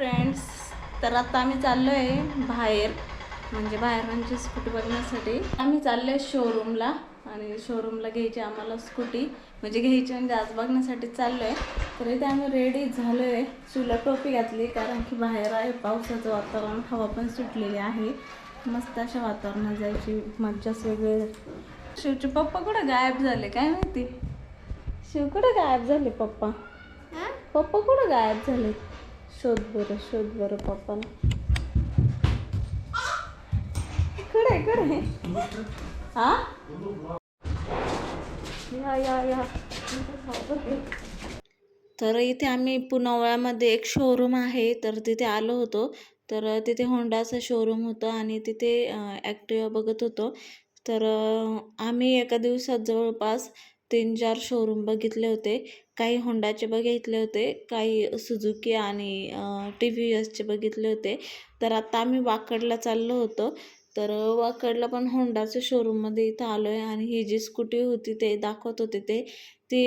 Friends तर आता आम्ही चाललो आहे बाहेर म्हणजे बाहेर म्हणजे स्कूटी बघण्यासाठी. आम्ही चाललो आहे शोरूमला आणि शोरूमला घ्यायची आम्हाला स्कूटी म्हणजे घ्यायची म्हणजे आज बघण्यासाठी चाललो आहे तर इथे आम्ही रेडी झालो आहे चुला टोपी घातली कारण की बाहेर आहे पावसाचं वातावरण हवा पण सुटलेली आहे. मस्त अशा वातावरणात जायची मज्जाच वेगळी. शिवचे पप्पा कुठं गायब झाले काय माहिती? शिव कुठं गायब झाले पप्पा? पप्पा कुठं गायब झाले शोध बरं शोध बरं पप्पा इकडे इकडे. हा? या या या. तर इथे आम्ही पुनवळ्यामध्ये एक शोरूम आहे तर तिथे आलो होतो. तर तिथे होंडाचं शोरूम होतं आणि तिथे ॲक्टिवा बघत होतो. तर आम्ही एका दिवसात जवळपास तीन चार शोरूम बघितले होते. काही होंडाचे बघितले होते काही सुजुकी आणि टी व्ही एसचे बघितले होते. तर आता आम्ही वाकडला चाललो होतो. तर वाकडला पण होंडाच्या शोरूममध्ये इथं आलो आहे आणि ही जी स्कूटी होती ते दाखवत होते ते ती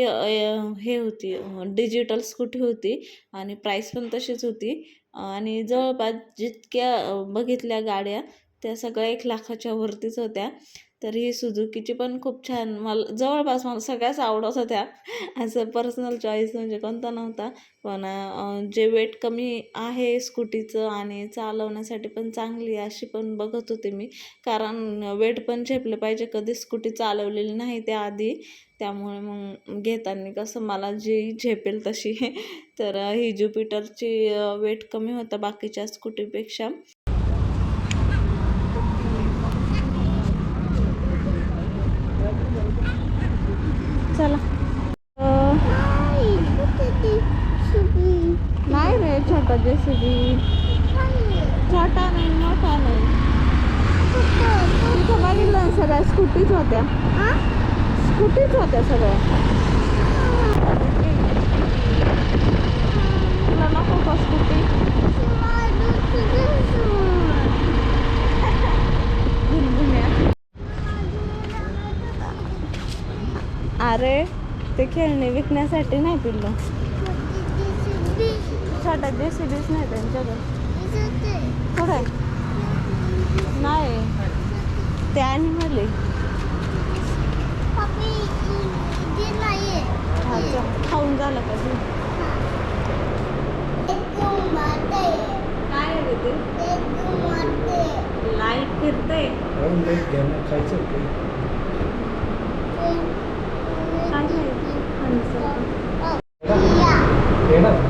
हे होती डिजिटल स्कूटी होती आणि प्राईस पण तशीच होती. आणि जवळपास जितक्या बघितल्या गाड्या त्या सगळ्या एक लाखाच्या वरतीच होत्या. तर ही सुझुकीची पण खूप छान. मला जवळपास मला सगळ्याच आवडत होत्या. असं पर्सनल चॉईस म्हणजे कोणता नव्हता. पण जे वेट कमी आहे स्कूटीचं आणि चालवण्यासाठी पण चांगली अशी पण बघत होते मी. कारण वेट पण झेपलं पाहिजे. कधी स्कूटी चालवलेली नाही त्याआधी. त्यामुळे मग घेताना कसं मला जी झेपेल तशी. तर ही ज्युपिटरची वेट कमी होतं बाकीच्या स्कूटीपेक्षा रे छोटा जेसीबी छोटा नाही मोठा नाही. तिथं बघितलं ना सगळ्या स्कूटीच होत्या. स्कूटीच होत्या सगळ्या. तुला नको का स्कूटी? अरे ते खेळणे विकण्यासाठी नाही पिल्लो. छोटा जेसीबीच नाही त्यांच्याकडे कुठे नाही. ते ॲनिमल आहे हा, चल. खाऊन झालं का तू काय आहे रे ते लाइट फिरते राहून लाइट घ्यायला खायचं काही काय नाही हंस. येणार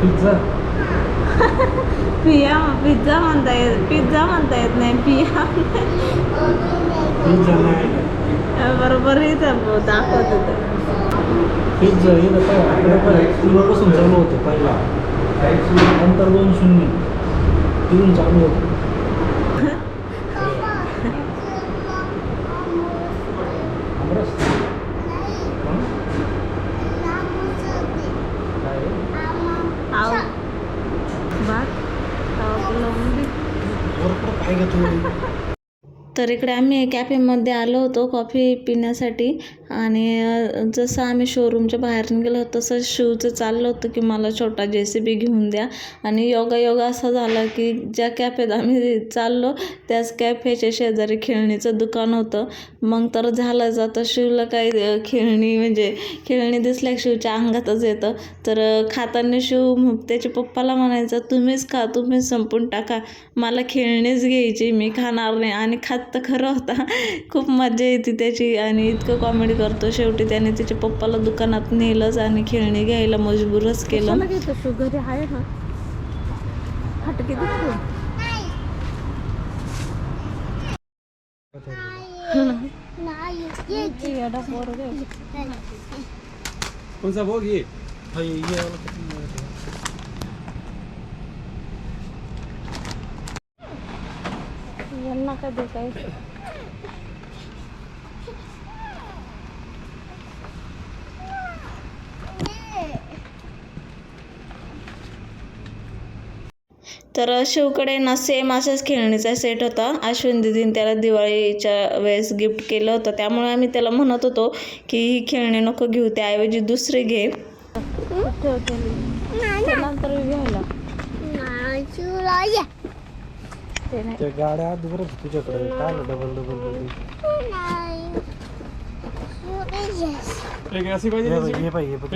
पिझ्झा पिया पिझ्झा म्हणता येत पिझ्झा म्हणता येत नाही पिया. पिझ्झा नाही. बरोबर दाखवत होतं. पिझ्झा किलोपासून चालू होतं पहिला. नंतर दोन शून्य. तिथून चालू होतं. तर इकडे आम्ही कॅफेमध्ये आलो होतो कॉफी पिण्यासाठी. आणि जसं आम्ही शोरूमच्या बाहेर गेलो तसं शिवचं चाललं होतं की मला छोटा जे सी बी घेऊन द्या. आणि योगा योगा असा झाला की ज्या कॅफेत आम्ही चाललो त्याच कॅफेच्या शेजारी खेळणीचं दुकान होतं. मग तर झालं जातं शिवला काही खेळणी म्हणजे खेळणी दिसल्या शिवच्या अंगातच येतं. तर खाताना शिव त्याच्या पप्पाला म्हणायचं तुम्हीच खा तुम्हीच संपून टाका. मला खेळणीच घ्यायची मी खाणार नाही. आणि खात तर खरं होता. खूप मजा येते त्याची आणि इतकं कॉमेडी करतो. शेवटी त्याने त्याच्या पप्पाला दुकानात नेलंच आणि खेळणी घ्यायला मजबूरच केलं. शुगर आहे हा. हटके कोणचा ये-? यांना काय तर शिवकडे ना सेम असाच खेळणीचा सेट होता. अश्विन दिदीने त्याला दिवाळीच्या वेळेस गिफ्ट केलं होतं. त्यामुळे आम्ही त्याला म्हणत होतो की ही खेळणी नको घेऊ त्याऐवजी दुसरे घे. नंतर घ्यायला. नाही गाड्या तुझ्याकडे. काय डबल डबल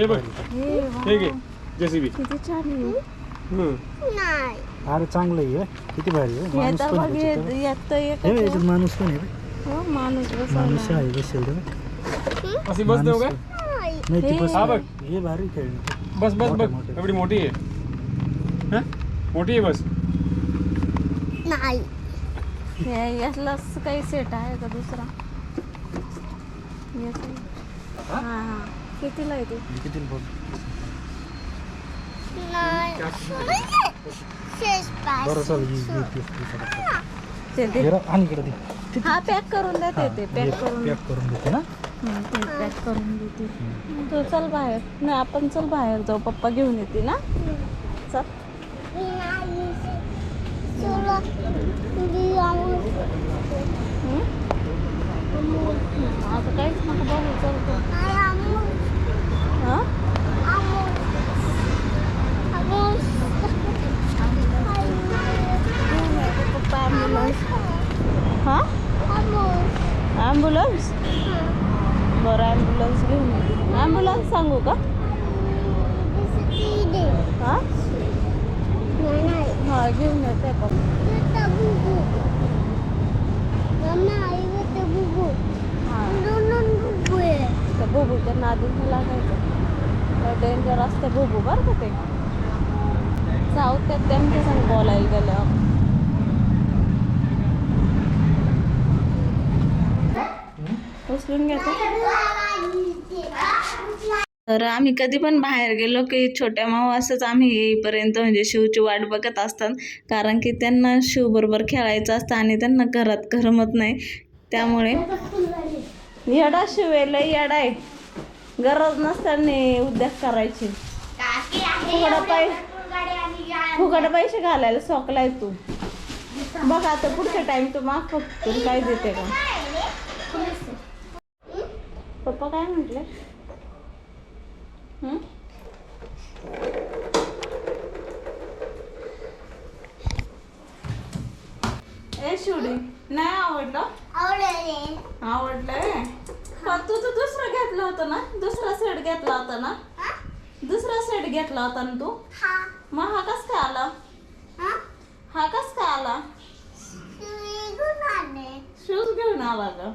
पाहिजे किती छान अरे चांगलं आहे हे. किती भारी आहे हे माणूस पण आहे हे त्याच्यात. यात एक हे बघ, याच्यात माणूस पण आहे बघ. हो, माणूस आहे बसेल ते बघ. अशी बस देऊ का नाही ती हे. बस हा बघ. हे भारी खेळणे बस बस मोठे, बघ मोठे. एवढी मोठी आहे हा? मोठी आहे बस हे यातलाच काही सेट आहे का दुसरा याचा. हा हा कितीला आहे ते किती बघ बरं चल ही- ही- ही- ही- ते दे. हे रा- आणि इकडे दे. हा पॅक करून देते ते हे पॅक करून पॅक करून देते ना. हं, ते पॅक करून देते. तू चल बाहेर. नाही आपण चल बाहेर जाऊ. पप्पा घेऊन येते ना चल. हं? आता काहीच नको बघू चल तू हां पप्पा ॲम्ब्युलन्स हां ॲम्ब्युलन्स बरं ॲम्ब्युलन्स घेऊन येते ॲम्ब्युलन्स सांगू का हां हां घेऊन येते पप्पा हां त्या बुबूच्या नादीत लागायचं डेंजर असते बुबू बरं का ते. जाऊ त्यात त्यांच्या संग बोलायला गेलं उचलून घ्यायचं तर आम्ही कधी पण बाहेर गेलो की छोट्या माऊ असंच आम्ही येईपर्यंत म्हणजे शिवची वाट बघत असतात. कारण की त्यांना शिवबरोबर खेळायचं असतं आणि त्यांना घरात करमत नाही. त्यामुळे येडा शिव आहे लय येडा आहे. गरज नसताना उद्योग करायची. पै फुकट पैसे घालायला सोकलाय तू. बघ आता पुढच्या टाइम तू माग तुला काय देते का? पप्पा काय म्हटले? ए शिवडी नाही आवडलं? आवडलंय. पण तू तर दुसरं घेतलं होतं ना? दुसरा सेट घेतला होता ना? दुसरा सेट घेतला होता ना तू? मग हा कस काय आला? हा? कस काय आला? शूज घेऊन आला ग.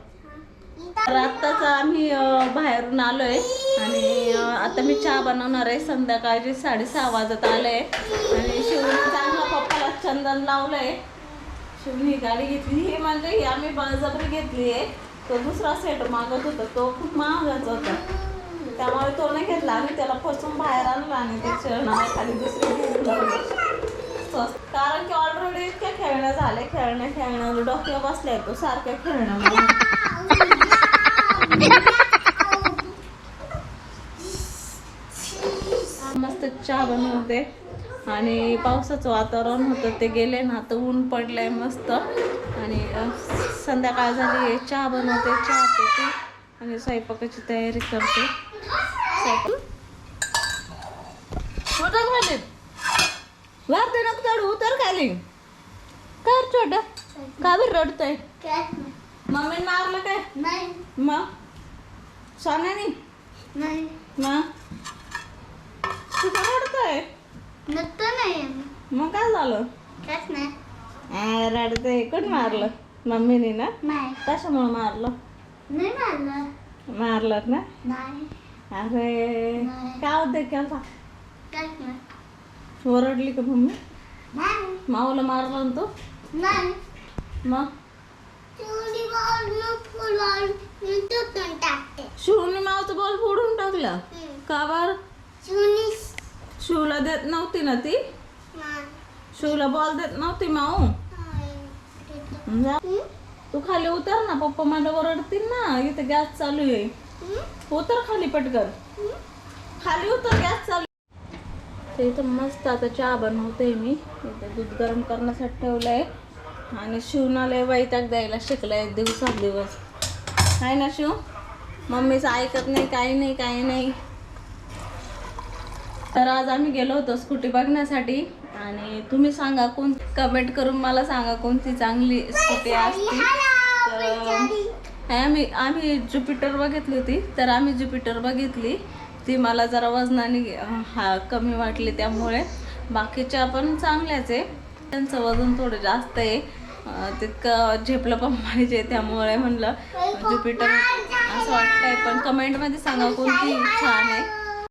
तर आत्ताच आम्ही बाहेरून आलोय. आणि आता मी चहा बनवणार आहे. संध्याकाळचे साडेसहा वाजत आले आणि शिवने चांगला पप्पाला चंदन आहे शिवने ही गाडी घेतली. ही म्हणजे ही आम्ही बळजबरी घेतली आहे. तो दुसरा सेट मागत होता. तो खूप महागाचा होता. त्यामुळे तो नाही घेतला. आणि त्याला फसून बाहेर आणला आणि ते खेळणार खाली दुसरी घेऊन कारण की ऑलरेडी इतक्या खेळण्या झाले. खेळण्या खेळणं. डोक्या बसल्या तो. सारख्या खेळण्या मस्त चहा बनवते. आणि पावसाचं वातावरण होतं ते गेले ना आता ऊन पडलंय मस्त. आणि संध्याकाळ झाली आहे चहा बनवते चहा पिते आणि स्वयंपाकाची तयारी करते. उतर खाली. वार दे नको चढू उतर खाली. कर छोट का बरं रडतंय? मम्मी मारलं काय? मग? सोन्यानी? मग? तू का रडतंय मग काय झालं? आ, रडतंय. कोण मारलं? मम्मीने ना? कशामुळे मारलं? मारलं. ना? अरे काय होते केला ओरडली का मम्मी? माऊला मारलं ना तू? मग? शिवने मावचं बॉल फोडून टाकला. का बर? शिवला देत नव्हती ना ती? शिवला बॉल देत नव्हती माऊ? जा. तू खाली उतर ना पप्पा मला ओरडतील ना इथं गॅस चालू आहे. उतर खाली पटकन. खाली उतर गॅस चालू. ते इथं मस्त आता चहा बनवते मी. इथं दूध गरम करण्यासाठी ठेवलंय. आणि शिवनाला वैताग द्यायला शिकलाय दिवसात दिवस. आहे ना शिव? मम्मीचं ऐकत नाही काही नाही काही नाही. तर आज आम्ही गेलो होतो स्कूटी बघण्यासाठी आणि तुम्ही सांगा कोण कमेंट करून मला सांगा कोणती चांगली स्कूटी असते. तर आम्ही आम्ही ज्युपिटर बघितली होती. तर आम्ही ज्युपिटर बघितली. ती मला जरा वजनाने हा कमी वाटली त्यामुळे. बाकीच्या पण चांगल्याच आहे. त्यांचं वजन थोडं जास्त आहे. तितकं झेपलं पण पाहिजे त्यामुळे म्हणलं. ज्युपिटर असं वाटतंय. पण कमेंटमध्ये सांगा कोणती छान आहे.